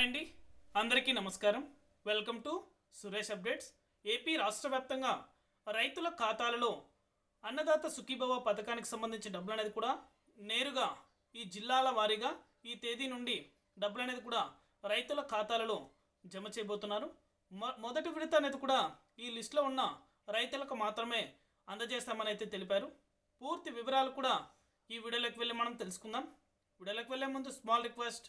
అండి అందరికీ నమస్కారం. Welcome to Suresh updates. AP రాష్ట్ర వ్యాప్తంగా రైతుల ఖాతాలలో అన్నదాత సుఖీభవ పథకానికి సంబంధించిన డబ్బులు అనేది కూడా నేరుగా ఈ జిల్లాల వారీగా ఈ తేదీ నుండి డబ్బులు అనేది కూడా రైతుల ఖాతాలలో జమ చేయబోతున్నారు. మొ మొదటి విడత అనేది కూడా ఈ లిస్టులో ఉన్న రైతులకు మాత్రమే అందజేస్తామని అయితే తెలిపారు. పూర్తి వివరాలు కూడా ఈ వీడియోలోకి వెళ్ళి మనం తెలుసుకుందాం. వీడియోలోకి వెళ్ళే ముందు స్మాల్ రిక్వెస్ట్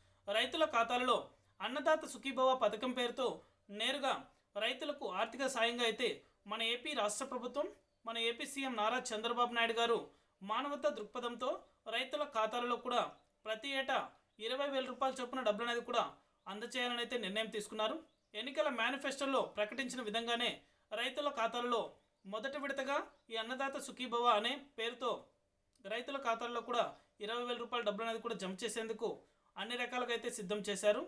రైతుల ఖాతాలలో అన్నదాత సుఖీభవ పథకం పేరుతో నేరుగా రైతులకు ఆర్థిక సాయంగా అయితే మన ఏపీ రాష్ట్ర ప్రభుత్వం మన ఏపీ సీఎం నారా చంద్రబాబు నాయుడు గారు మానవతా దృక్పథంతో రైతుల ఖాతాలలో కూడా ప్రతి ఏటా ఇరవై వేల రూపాయల చొప్పున డబ్బులు అనేది కూడా అందచేయాలని అయితే నిర్ణయం తీసుకున్నారు. ఎన్నికల మేనిఫెస్టోలో ప్రకటించిన విధంగానే రైతుల ఖాతాలలో మొదటి విడతగా ఈ అన్నదాత సుఖీభవ అనే పేరుతో రైతుల ఖాతాల్లో కూడా ఇరవై వేల రూపాయల డబ్బులు అనేది కూడా జమ చేసేందుకు అన్ని రకాలుగా అయితే సిద్ధం చేశారు.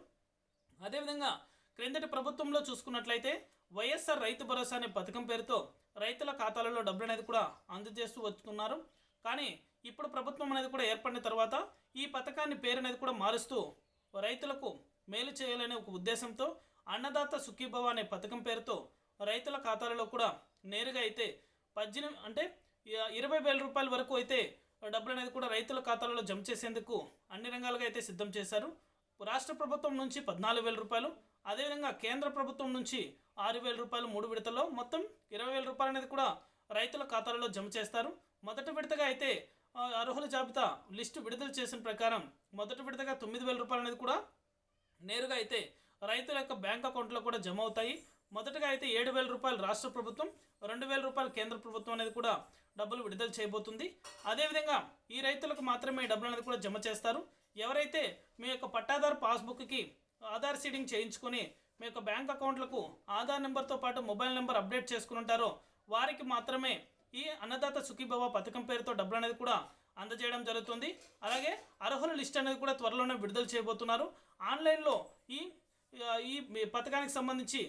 అదేవిధంగా క్రిందటి ప్రభుత్వంలో చూసుకున్నట్లయితే వైఎస్ఆర్ రైతు భరోసా అనే పథకం పేరుతో రైతుల ఖాతాలలో డబ్బులు అనేది కూడా అందజేస్తూ వస్తున్నారు. కానీ ఇప్పుడు ప్రభుత్వం అనేది కూడా ఏర్పడిన తర్వాత ఈ పథకాన్ని పేరు అనేది కూడా మారుస్తూ రైతులకు మేలు చేయాలనే ఒక ఉద్దేశంతో అన్నదాత సుఖీభవ అనే పథకం పేరుతో రైతుల ఖాతాలలో కూడా నేరుగా అయితే పద్దెనిమిది అంటే ఇరవై వేల రూపాయల వరకు అయితే డబ్బులు అనేది కూడా రైతుల ఖాతాలలో జమ చేసేందుకు అన్ని రంగాలుగా అయితే సిద్ధం చేశారు. రాష్ట్ర ప్రభుత్వం నుంచి పద్నాలుగు వేల రూపాయలు అదేవిధంగా కేంద్ర ప్రభుత్వం నుంచి ఆరు వేల రూపాయలు మూడు విడతల్లో మొత్తం ఇరవై వేల రూపాయలు అనేది కూడా రైతుల ఖాతాలలో జమ చేస్తారు. మొదటి విడతగా అయితే అర్హుల జాబితా లిస్టు విడుదల చేసిన ప్రకారం మొదటి విడతగా తొమ్మిది వేల రూపాయలు అనేది కూడా నేరుగా అయితే రైతుల యొక్క బ్యాంక్ అకౌంట్లో కూడా జమ అవుతాయి. మొదటగా అయితే ఏడు వేల రూపాయలు రాష్ట్ర ప్రభుత్వం రెండు వేల రూపాయలు కేంద్ర ప్రభుత్వం అనేది కూడా డబ్బులు విడుదల చేయబోతుంది. అదేవిధంగా ఈ రైతులకు మాత్రమే డబ్బులు అనేది కూడా జమ చేస్తారు. ఎవరైతే మీ యొక్క పట్టాదారు పాస్బుక్కి ఆధార్ సీడింగ్ చేయించుకొని మీ యొక్క బ్యాంక్ అకౌంట్లకు ఆధార్ నెంబర్తో పాటు మొబైల్ నెంబర్ అప్డేట్ చేసుకుని ఉంటారో వారికి మాత్రమే ఈ అన్నదాత సుఖీభవ పథకం పేరుతో డబ్బులు అనేది కూడా అందజేయడం జరుగుతుంది. అలాగే అర్హుల లిస్ట్ అనేది కూడా త్వరలోనే విడుదల చేయబోతున్నారు. ఆన్లైన్లో ఈ ఈ పథకానికి సంబంధించి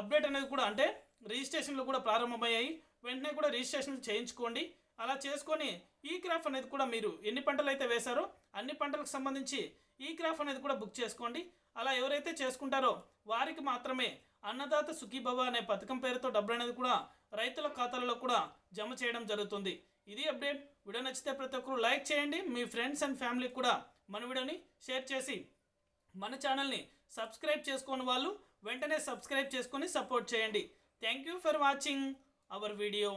అప్డేట్ అనేది కూడా అంటే రిజిస్ట్రేషన్లు కూడా ప్రారంభమయ్యాయి. వెంటనే కూడా రిజిస్ట్రేషన్ చేయించుకోండి. అలా చేసుకొని ఈ క్రాఫ్ అనేది కూడా మీరు ఎన్ని పంటలు అయితే వేశారో అన్ని పంటలకు సంబంధించి ఈ క్రాఫ్ అనేది కూడా బుక్ చేసుకోండి. అలా ఎవరైతే చేసుకుంటారో వారికి మాత్రమే అన్నదాత సుఖీభవ అనే పథకం పేరుతో డబ్బులు అనేది కూడా రైతుల ఖాతాలలో కూడా జమ చేయడం జరుగుతుంది. ఇది అప్డేట్ వీడియో నచ్చితే ప్రతి ఒక్కరు లైక్ చేయండి. మీ ఫ్రెండ్స్ అండ్ ఫ్యామిలీకి కూడా మన వీడియోని షేర్ చేసి మన ఛానల్ని సబ్స్క్రైబ్ చేసుకోని వాళ్ళు వెంటనే సబ్స్క్రైబ్ చేసుకొని సపోర్ట్ చేయండి. Thank you for watching our video